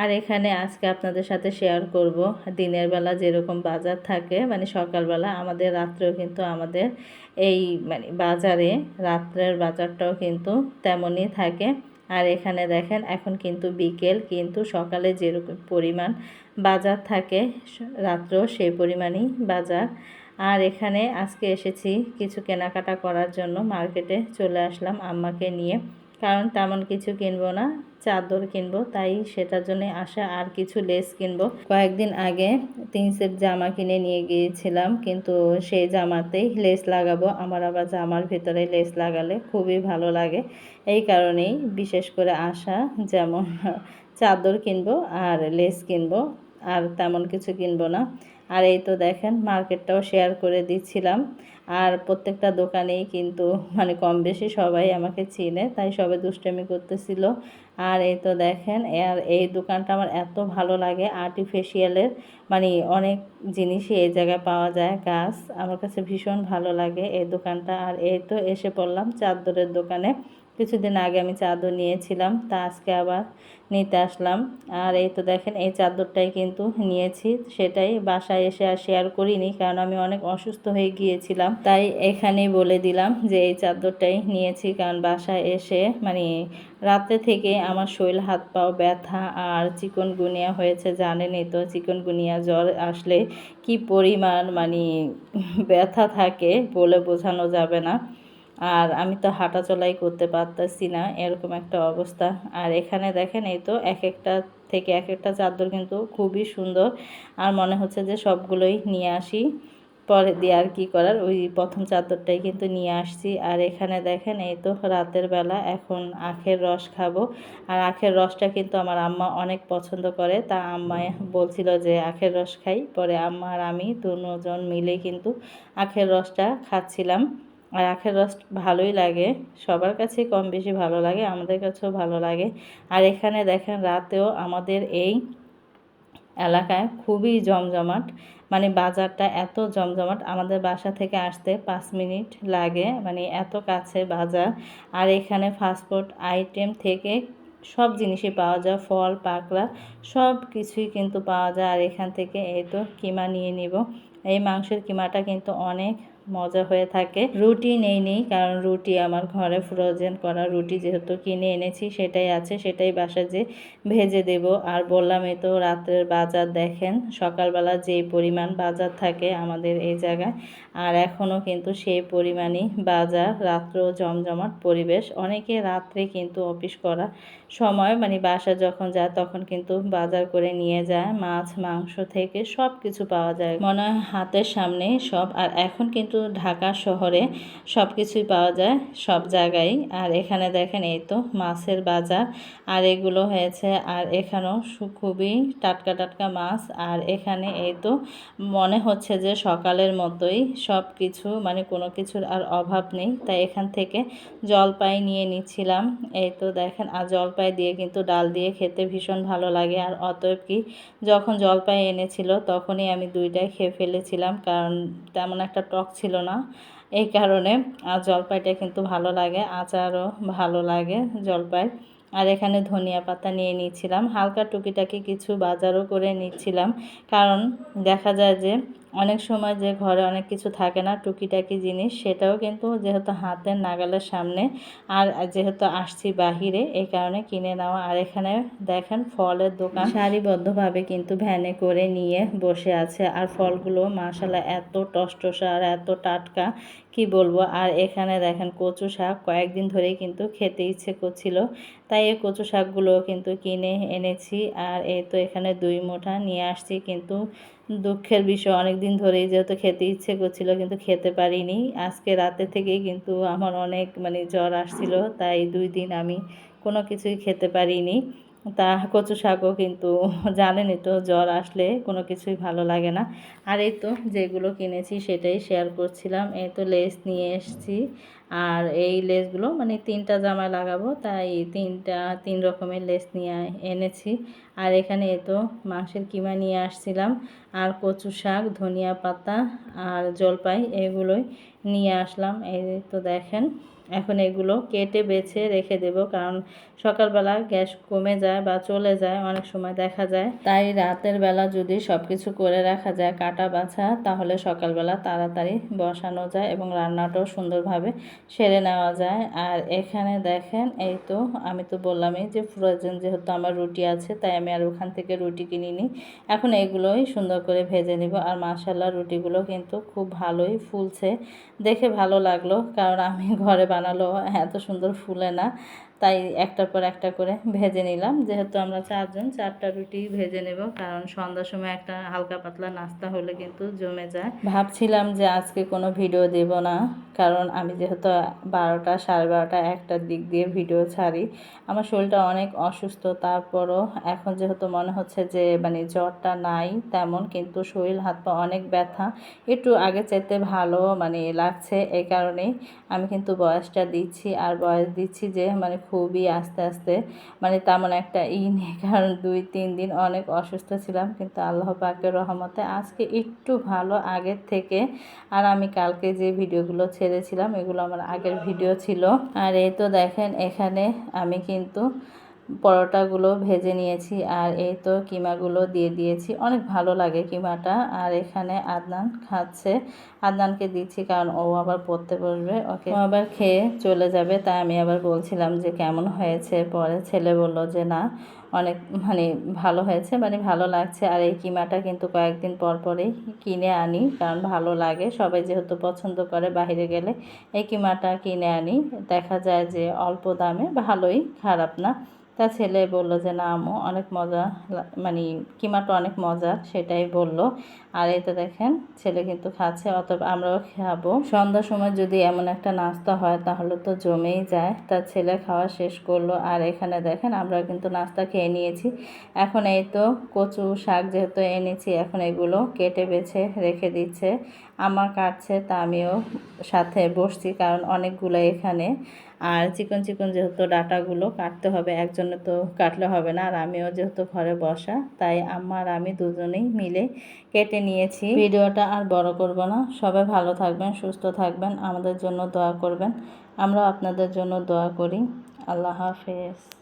আর এখানে আজকে আপনাদের সাথে শেয়ার করব। দিনের বেলা যেরকম বাজার থাকে মানে সকালবেলা আমাদের, রাত্রেও কিন্তু আমাদের এই মানে বাজারে, রাত্রের বাজারটাও কিন্তু তেমনই থাকে। আর এখানে দেখেন, এখন কিন্তু বিকেল, কিন্তু সকালে যেরকম পরিমাণ বাজার থাকে, রাত্রেও সেই পরিমাণই বাজার। আর এখানে আজকে এসেছি কিছু কেনাকাটা করার জন্য, মার্কেটে চলে আসলাম আম্মাকে নিয়ে। কারণ তেমন কিছু কিনবো না, চাদর কিনবো, তাই সেটার জন্য আসা আর কিছু লেস কিনবো। কয়েকদিন আগে তিন সেট জামা কিনে নিয়ে গিয়েছিলাম, কিন্তু সেই জামাতেই লেস লাগাবো, আমার আবার জামার ভিতরে লেস লাগালে খুবই ভালো লাগে। এই কারণেই বিশেষ করে আসা, যেমন চাদর কিনবো আর লেস কিনবো, আর তেমন কিছু কিনবো না। আর এই তো দেখেন, মার্কেটটাও শেয়ার করে দিচ্ছিলাম। আর প্রত্যেকটা দোকানেই কিন্তু মানে কম বেশি সবাই আমাকে চিনে, তাই সবাই দুষ্টামি করতেছিল। আর এই তো দেখেন, আর এই দোকানটা আমার এত ভালো লাগে আর্টিফিশিয়ালের মানে অনেক জিনিসই এই জায়গায় পাওয়া যায়, গাছ। আমার কাছে ভীষণ ভালো লাগে এই দোকানটা। আর এই তো এসে পড়লাম চাদরের দোকানে। কিছুদিন আগে আমি চাদর নিয়েছিলাম, তা আজকে আবার নিতে আসলাম। আর এই তো দেখেন, এই চাদরটাই কিন্তু নিয়েছি, সেটাই বাসায় এসে আর শেয়ার করিনি, কারণ আমি অনেক অসুস্থ হয়ে গিয়েছিলাম। তাই এখানেই বলে দিলাম যে এই চাদরটাই নিয়েছি, কারণ বাসায় এসে মানে রাতে থেকে আমার শরীর, হাত পাও ব্যথা আর চিকনগুনিয়া হয়েছে, জানেনই তো চিকনগুনিয়া জ্বর আসলে কি পরিমাণ মানে ব্যথা থাকে বলে বোঝানো যাবে না। আর আমি তো হাঁটা চলাই করতে পারতেছি না, এরকম একটা অবস্থা। আর এখানে দেখেন, এই তো এক একটা থেকে এক একটা চাদর কিন্তু খুবই সুন্দর। আর মনে হচ্ছে যে সবগুলোই নিয়ে আসি। পরে দিয়ে আর কী করার? ওই প্রথম চাদরটাই কিন্তু নিয়ে আসছি। আর এখানে দেখেন, এই তো রাতের বেলা এখন আখের রস খাব। আর আখের রসটা কিন্তু আমার আম্মা অনেক পছন্দ করে। তা আম্মা বলছিল যে আখের রস খাই। পরে আম্মা আর আমি দুজন মিলে কিন্তু আখের রসটা খাচ্ছিলাম। আর আখের রস ভালোই লাগে। সবার কাছেই কম বেশি ভালো লাগে, আমাদের কাছেও ভালো লাগে। আর এখানে দেখেন রাতেও আমাদের এই এলাকায় খুবই জমজমাট মানে বাজারটা এত জমজমাট, আমাদের বাসা থেকে আসতে পাঁচ মিনিট লাগে মানে এত কাছে বাজার। আর এখানে ফাস্টফুড আইটেম থেকে সব জিনিসই পাওয়া যায়, ফল, পাকড়া, সব কিছুই কিন্তু পাওয়া যায়। আর এখান থেকে এই তো কিমা নিয়ে নিব। এই মাংসের কিমাটা কিন্তু অনেক মজা হয়ে থাকে। রুটি নেই নেই, কারণ রুটি আমার ঘরে ফ্রোজেন করা রুটি যেহেতু কিনে এনেছি, সেটাই আছে, সেটাই বাসা যে ভেজে দেব। আর বললাম, এই তো রাত্রের বাজার দেখেন, সকালবেলা যে পরিমাণ বাজার থাকে আমাদের এই জায়গায়, আর এখনও কিন্তু সেই পরিমাণই বাজার, রাত্র জমজমাট পরিবেশ। অনেকে রাত্রে কিন্তু অফিস করা সময় মানে বাসা যখন যায়, তখন কিন্তু বাজার করে নিয়ে যায়, মাছ, মাংস থেকে সব কিছু পাওয়া যায়। মনে হয় হাতের সামনে সব। আর এখন কিন্তু ঢাকা শহরে সব কিছুই পাওয়া যায় সব জায়গায়। আর এখানে দেখেন এই তো মাছের বাজার। আর এগুলো হয়েছে, আর এখানেও খুবই টাটকা টাটকা মাছ। আর এখানে এই তো মনে হচ্ছে যে সকালের মতোই সব কিছু মানে কোনো কিছুর আর অভাব নেই। তাই এখান থেকে জলপাই নিয়ে নিচ্ছিলাম। এই তো দেখেন, আর জলপাই দিয়ে কিন্তু ডাল দিয়ে খেতে ভীষণ ভালো লাগে। আর অতএব কি যখন জলপাই এনেছিল তখনই আমি দুইটাই খেয়ে ফেলেছিলাম। কারণ তেমন একটা টক ছিল না। এই কারণে আর জলপাইটা কিন্তু ভালো লাগে, আচারও ভালো লাগে জলপাই। আর এখানে ধনিয়া পাতা নিয়ে নিয়েছিলাম হালকা টুকিটাকি কিছু বাজারও করে নিচ্ছিলাম। কারণ দেখা যায় যে অনেক সময় যে ঘরে অনেক কিছু থাকে না, টুকিটাকি জিনিস, সেটাও কিন্তু যেহেতু হাতের নাগালের সামনে আর যেহেতু আসছি বাহিরে, এই কারণে কিনে নেওয়া। আর এখানে দেখেন ফলের দোকান। সারিবদ্ধভাবে কিন্তু ভ্যানে করে নিয়ে বসে আছে। আর ফলগুলো মাসালা এত টসটসা আর এত টাটকা, কি বলব? আর এখানে দেখেন কচু শাক, কয়েকদিন ধরেই কিন্তু খেতে ইচ্ছে করছিল। তাই এই কচু শাকগুলো কিন্তু কিনে এনেছি। আর এই তো এখানে দুই মুঠা নিয়ে আসছি। কিন্তু দুঃখের বিষয়, অনেক দিন ধরেই যেহেতু খেতে ইচ্ছে করছিল, কিন্তু খেতে পারিনি। আজকে রাতে থেকেই কিন্তু আমার অনেক মানে জ্বর আসছিল, তাই দুই দিন আমি কোনো কিছুই খেতে পারিনি। তা কচু শাকও কিন্তু জানেনই তো, জ্বর আসলে কোনো কিছুই ভালো লাগে না। আর এই তো যেগুলো কিনেছি সেটাই শেয়ার করছিলাম। এই তো লেস নিয়ে এসেছি। আর এই লেসগুলো মানে তিনটা জামায় লাগাবো, তাই তিনটা, তিন রকমের লেস নিয়ে এনেছি। আর এখানে এ তো মাংসের কিমা নিয়ে আসছিলাম। আর কচু শাক, ধনিয়া পাতা আর জলপাই এগুলোই নিয়ে আসলাম। এই তো দেখেন। এখন এগুলো কেটে বেছে রেখে দেব, কারণ সকালবেলা গ্যাস কমে যায় বা চলে যায়, অনেক সময় দেখা যায়। তাই রাতের বেলা যদি সব কিছু করে রাখা যায় কাটা বাছা, তাহলে সকালবেলা তাড়াতাড়ি বসানো যায় এবং রান্নাটাও সুন্দরভাবে সেরে নেওয়া যায়। আর এখানে দেখেন, এই তো আমি তো বললামই যে ফ্রোজেন যেহেতু আমার রুটি আছে, তাই আমি আর ওখান থেকে রুটি কিনিনি। এখন এগুলোই সুন্দর করে ভেজে নিব আর মাসাল্লাহ রুটিগুলো কিন্তু খুব ভালোই ফুলছে। দেখে ভালো লাগল, কারণ আমি ঘরে বানালো এত সুন্দর ফুলে না। তাই একটার পর একটা করে ভেজে নিলাম। যেহেতু আমরা চারজন, চারটা রুটি ভেজে নেব, কারণ সন্ধ্যার সময় একটা হালকা পাতলা নাস্তা হলে কিন্তু জমে যায়। ভাবছিলাম যে আজকে কোনো ভিডিও দেব না, কারণ আমি যেহেতু বারোটা, সাড়ে বারোটা একটার দিক দিয়ে ভিডিও ছাড়ি, আমার শরীরটা অনেক অসুস্থ। তারপরও এখন যেহেতু মনে হচ্ছে যে মানে জ্বরটা নাই তেমন, কিন্তু শরীর, হাত পা অনেক ব্যথা। একটু আগে চাইতে ভালো মানে লাগছে এই কারণেই আমি কিন্তু বয়সটা দিচ্ছি, আর বয়স দিচ্ছি যে মানে খুবই আস্তে আস্তে মানে তেমন একটা ই নেই। কারণ দুই, তিন দিন অনেক অসুস্থ ছিলাম, কিন্তু আল্লাহ পাকের রহমতে আজকে একটু ভালো আগের থেকে। আর আমি কালকে যে ভিডিওগুলো ছেড়েছিলাম, এগুলো আমার আগের ভিডিও ছিল। আর এই তো দেখেন, এখানে আমি কিন্তু পরোটাগুলো ভেজে নিয়েছি আর এই তো কিমাগুলো দিয়ে দিয়েছি। অনেক ভালো লাগে কিমাটা। আর এখানে আদনান খাচ্ছে। আদনানকে দিচ্ছি কারণ ও আবার পড়তে বসবে। ওকে আবার খেয়ে চলে যাবে। তাই আমি আবার বলছিলাম যে কেমন হয়েছে? পরে ছেলে বলল যে না, অনেক মানে ভালো হয়েছে মানে ভালো লাগছে। আর এই কিমাটা কিন্তু কয়েকদিন পর পরেই কিনে আনি কারণ ভালো লাগে। সবাই যেহেতু পছন্দ করে বাইরে গেলে এই কিমাটা কিনে আনি। দেখা যায় যে অল্প দামে ভালোই, খারাপ না। তা ছেলে বলল যে, না আমু অনেক মজা মানে কিমাটা অনেক মজা, সেটাই বলল। আর তো দেখেন, ছেলে কিন্তু খাচ্ছে অত আমরাও খাব। সন্ধ্যার সময় যদি এমন একটা নাস্তা হয়, তাহলে তো জমেই যায়। তার ছেলে খাওয়া শেষ করল। আর এখানে দেখেন আমরা কিন্তু নাস্তা খেয়ে নিয়েছি। এখন এই তো কচু শাক যেহেতু এনেছি, এখন এগুলো কেটে বেছে রেখে দিচ্ছে। আমার কাটছে, তা আমিও সাথে বসছি, কারণ অনেকগুলো এখানে। আর চিকন চিকন যেহেতু ডাটাগুলো কাটতে হবে, একজনে তো কাটলে হবে না। আর আমিও যেহেতু ঘরে বসা, তাই আমার আমি দুজনেই মিলে কেটে নিয়েছি। ভিডিওটা আর বড় করব না। সবাই ভালো থাকবেন, সুস্থ থাকবেন। আমাদের জন্য দোয়া করবেন। আমরা আপনাদের জন্য দোয়া করি। আল্লাহ হাফেজ।